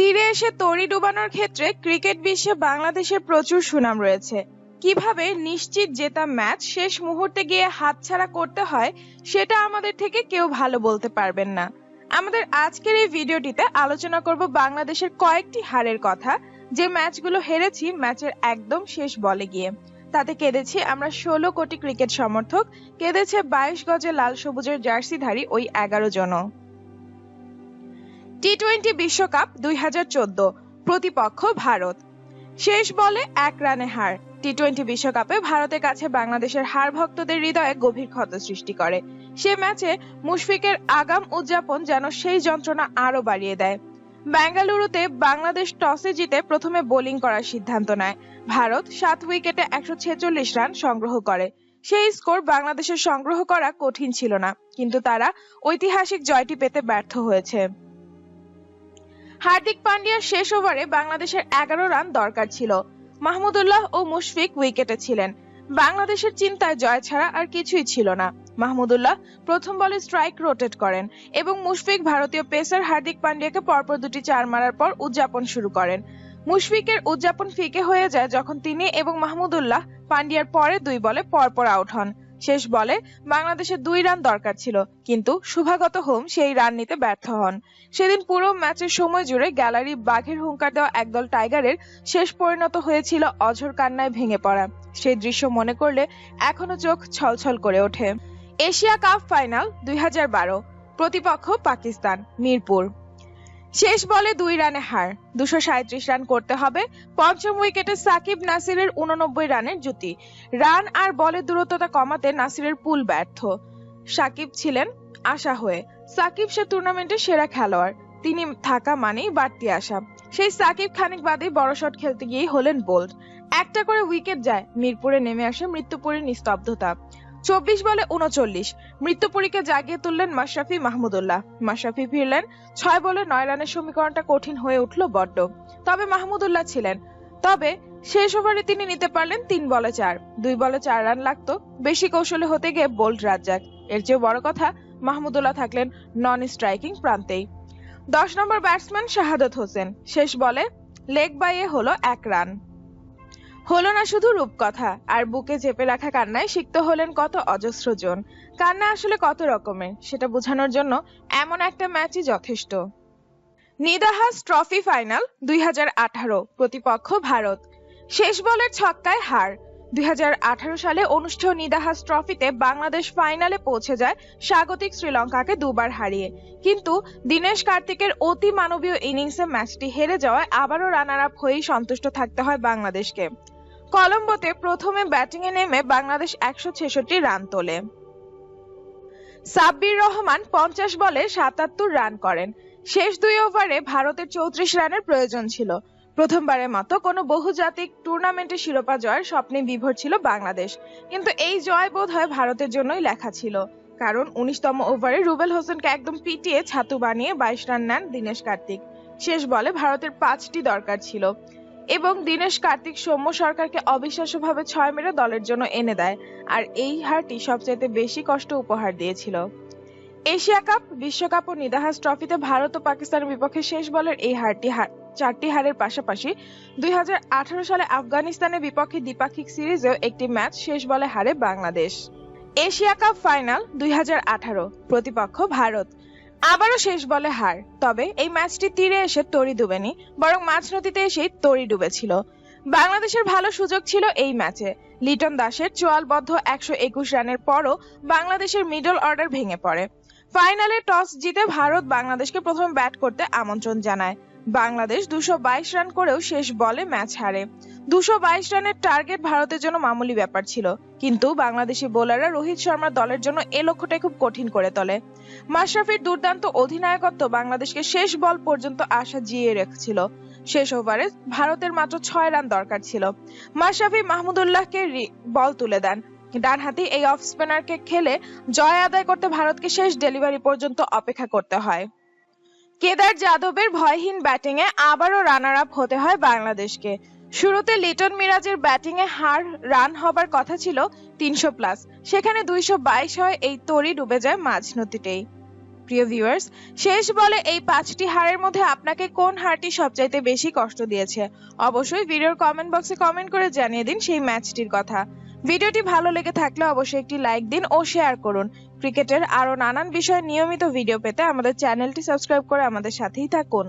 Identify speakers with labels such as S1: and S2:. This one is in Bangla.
S1: তীরে এসে তড়ি ডুবানোর ক্ষেত্রে ক্রিকেট বিশ্বে বাংলাদেশের প্রচুর সুনাম রয়েছে। কীভাবে নিশ্চিত জেতা ম্যাচ শেষ মুহূর্তে গিয়ে হাতছাড়া করতে হয়, সেটা আমাদের থেকে কেউ ভালো বলতে পারবেন না। আমাদের আজকের এই ভিডিওটিতে আলোচনা করব বাংলাদেশের কয়েকটি হারের কথা, যে ম্যাচগুলো হেরেছি ম্যাচের একদম শেষ বলে গিয়ে। তাতে কেঁদেছি আমরা ষোলো কোটি ক্রিকেট সমর্থক, কেঁদেছে বাইশ গজে লাল সবুজের জার্সিধারী ওই এগারো জন টি টোয়েন্টি বিশ্বকাপ দুই হাজার চোদ্দ, প্রতিপক্ষ ভারত। শেষ বলে এক রানে হার। টি টোয়েন্টি বিশ্বকাপে ভারতের কাছে বাংলাদেশের হার ভক্তদের হৃদয়ে গভীর ক্ষত সৃষ্টি করে। সে ম্যাচে মুশফিকের আগাম উদযাপন যেন সেই যন্ত্রণা আরও বাড়িয়ে দেয়। বেঙ্গালুরুতে বাংলাদেশ টসে জিতে প্রথমে বোলিং করার সিদ্ধান্ত নেয়। ভারত সাত উইকেটে একশো ছেচল্লিশ রান সংগ্রহ করে। সেই স্কোর বাংলাদেশের সংগ্রহ করা কঠিন ছিল না, কিন্তু তারা ঐতিহাসিক জয়টি পেতে ব্যর্থ হয়েছে। হার্দিক পান্ডিয়ার শেষ ওভারে বাংলাদেশের এগারো রান দরকার ছিল। মাহমুদুল্লাহ ও মুশফিক উইকেটে ছিলেন। বাংলাদেশের চিন্তায় জয় ছাড়া আর কিছুই ছিল না। মাহমুদুল্লাহ প্রথম বলে স্ট্রাইক রোটেট করেন এবং মুশফিক ভারতীয় পেসার হার্দিক পান্ডিয়াকে পরপর দুটি চার মারার পর উদযাপন শুরু করেন। মুশফিকের উদযাপন ফিকে হয়ে যায় যখন তিনি এবং মাহমুদুল্লাহ পান্ডিয়ার পরে দুই বলে পরপর আউট হন। শেষ বলে বাংলাদেশের দুই রান দরকার ছিল, কিন্তু শুভাগত হোম সেই রান নিতে ব্যর্থ হন। সেদিন পুরো ম্যাচের সময় জুড়ে গ্যালারি বাঘের হুঙ্কার দেওয়া একদল টাইগারের শেষ পরিণত হয়েছিল অঝর কান্নায় ভেঙে পড়া। সেই দৃশ্য মনে করলে এখনও চোখ ছলছল করে ওঠে। এশিয়া কাপ ফাইনাল দুই হাজার বারো, প্রতিপক্ষ পাকিস্তান, মিরপুর। শেষ বলে দুই রানে হার। দুশো সাঁত্রিশ রান করতে হবে। পঞ্চম উইকেটে সাকিব নাসিরের উননব্বই রানের জুটি। রান আর বলের দূরত্বতা কমাতে নাসিরের পুল ব্যর্থ। সাকিব ছিলেন আশা হয়ে। সাকিব সে টুর্নামেন্টের সেরা খেলোয়াড়। তিনি থাকা মানেই বাড়তি আসা সেই সাকিব খানিক বাদে বড় শট খেলতে গিয়েই হলেন বোল্ড। একটা করে উইকেট যায়। মিরপুরে নেমে আসে মৃত্যুপুরী নিস্তব্ধতা। চব্বিশ বলে উনচল্লিশ। মৃত্যুপুরীকে জাগিয়ে তুললেন মাশরাফি মাহমুদুল্লাহ মাশরাফি ফিরলেন, ছয় বলে নয় রানের সমীকরণটা কঠিন হয়ে উঠল বড্ড। তবে মাহমুদুল্লাহ ছিলেন। তবে শেষ ওভারে তিনি নিতে পারলেন তিন বলে চার। দুই বলে চার রান লাগতো। বেশি কৌশলে হতে গিয়ে বোল্ড রাজ্জাক। এর চেয়ে বড় কথা মাহমুদুল্লাহ থাকলেন নন স্ট্রাইকিং প্রান্তেই। দশ নম্বর ব্যাটসম্যান শাহাদত হোসেন। শেষ বলে লেগ বাইয়ে হলো এক রান। হলো না শুধু রূপকথা, আর বুকে চেপে রাখা কান্নায় সিক্ত হলেন কত অজস্র জন। কান্না আসলে কত রকমের সেটা বোঝানোর জন্য এমন একটা ম্যাচই যথেষ্ট। নিদাহাস ট্রফি ফাইনাল দুই প্রতিপক্ষ ভারত। শেষ বলের ছক্কায় হার। দুই সালে অনুষ্ঠেয় নিদাহাস ট্রফিতে বাংলাদেশ ফাইনালে পৌঁছে যায় স্বাগতিক শ্রীলঙ্কাকে দুবার হারিয়ে। কিন্তু দীনেশ কার্তিকের অতি মানবীয় ইনিংসে ম্যাচটি হেরে যাওয়ায় আবারও রানার আপ হয়েই সন্তুষ্ট থাকতে হয় বাংলাদেশকে। কলম্বোতে প্রথমে ব্যাটিংয়ে নেমে বাংলাদেশ একশো ছেষট্টি রান তোলে। সাব্বির রহমান পঞ্চাশ বলে সাতাত্তর রান করেন। শেষ দুই ওভারে ভারতের চৌত্রিশ রানের প্রয়োজন ছিল। প্রথমবারের মতো কোনো বহুজাতিক টুর্নামেন্টে শিরোপা জয়ের স্বপ্নে বিভোর ছিল বাংলাদেশ। কিন্তু এই জয় বোধ হয় ভারতের জন্যই লেখা ছিল। কারণ উনিশতম ওভারে রুবেল হোসেনকে একদম পিটিয়ে ছাতু বানিয়ে বাইশ রান নেন দীনেশ কার্তিক। শেষ বলে ভারতের পাঁচটি দরকার ছিল। এবং দীনেশ কার্তিক সৌম্য সরকারকে অবিশ্বাস্যভাবে ছয় মেরে দলের জন্য এনে দেয়, আর এই হারটি সবচাইতে বেশি কষ্ট উপহার দিয়েছিল। এশিয়া কাপ, বিশ্বকাপ ও নিদাহাস ট্রফিতে ভারত ও পাকিস্তানের বিপক্ষে শেষ বলের এই হারটি চারটি হারের পাশাপাশি দুই হাজার আঠারো সালে আফগানিস্তানের বিপক্ষে দ্বিপাক্ষিক সিরিজেও একটি ম্যাচ শেষ বলে হারে বাংলাদেশ। এশিয়া কাপ ফাইনাল দুই হাজার আঠারো, প্রতিপক্ষ ভারত। আবারও শেষ বলে হার, তবে এই ম্যাচটি তীরে এসে তরি ডুবেনি, বরং মাছ নদীতে এসেই তরি ডুবেছিল। বাংলাদেশের ভালো সুযোগ ছিল এই ম্যাচে। লিটন দাসের চোয়ালবদ্ধ একশো একুশ রানের পরও বাংলাদেশের মিডল অর্ডার ভেঙে পড়ে। ফাইনালে টস জিতে ভারত বাংলাদেশকে প্রথম ব্যাট করতে আমন্ত্রণ জানায়। বাংলাদেশ দুশো রান করেও শেষ বলে ম্যাচ হারে। দুশো রানের টার্গেট ভারতের জন্য মামুলি ব্যাপার ছিল। কিন্তু বাংলাদেশি বোলাররা রোহিত শর্মার দলের জন্য এ লক্ষ্যটাই খুব কঠিন করে তোলে। মাশরাফির দুর্দান্ত অধিনায়কত্ব বাংলাদেশকে শেষ বল পর্যন্ত আশা জিয়ে রেখেছিল। শেষ ওভারে ভারতের মাত্র ছয় রান দরকার ছিল। মাশরাফি মাহমুদুল্লাহকে বল তুলে দেন। ডানহাতি এই অফ স্পিনারকে খেলে জয় আদায় করতে ভারতকে শেষ ডেলিভারি পর্যন্ত অপেক্ষা করতে হয়। কেদার যাদবের ভয়হীন ব্যাটিং এ আবারও রানার আপ হতে হয় বাংলাদেশকে। শুরুতে লিটন মিরাজের ব্যাটিং এ হার রান হবার কথা ছিল তিনশো প্লাস সেখানে দুইশো বাইশ হয় এই তরি ডুবে যায় মাঝ নদীতেই। প্রিয় ভিউয়ার্স শেষ বলে এই পাঁচটি হারের মধ্যে আপনাকে কোন হারটি সবচাইতে বেশি কষ্ট দিয়েছে? অবশ্যই ভিডিওর কমেন্ট বক্সে কমেন্ট করে জানিয়ে দিন সেই ম্যাচটির কথা। ভিডিওটি ভালো লেগে থাকলে অবশ্যই একটি লাইক দিন ও শেয়ার করুন। ক্রিকেটের আরও নানান বিষয়ে নিয়মিত ভিডিও পেতে আমাদের চ্যানেলটি সাবস্ক্রাইব করে আমাদের সাথেই থাকুন।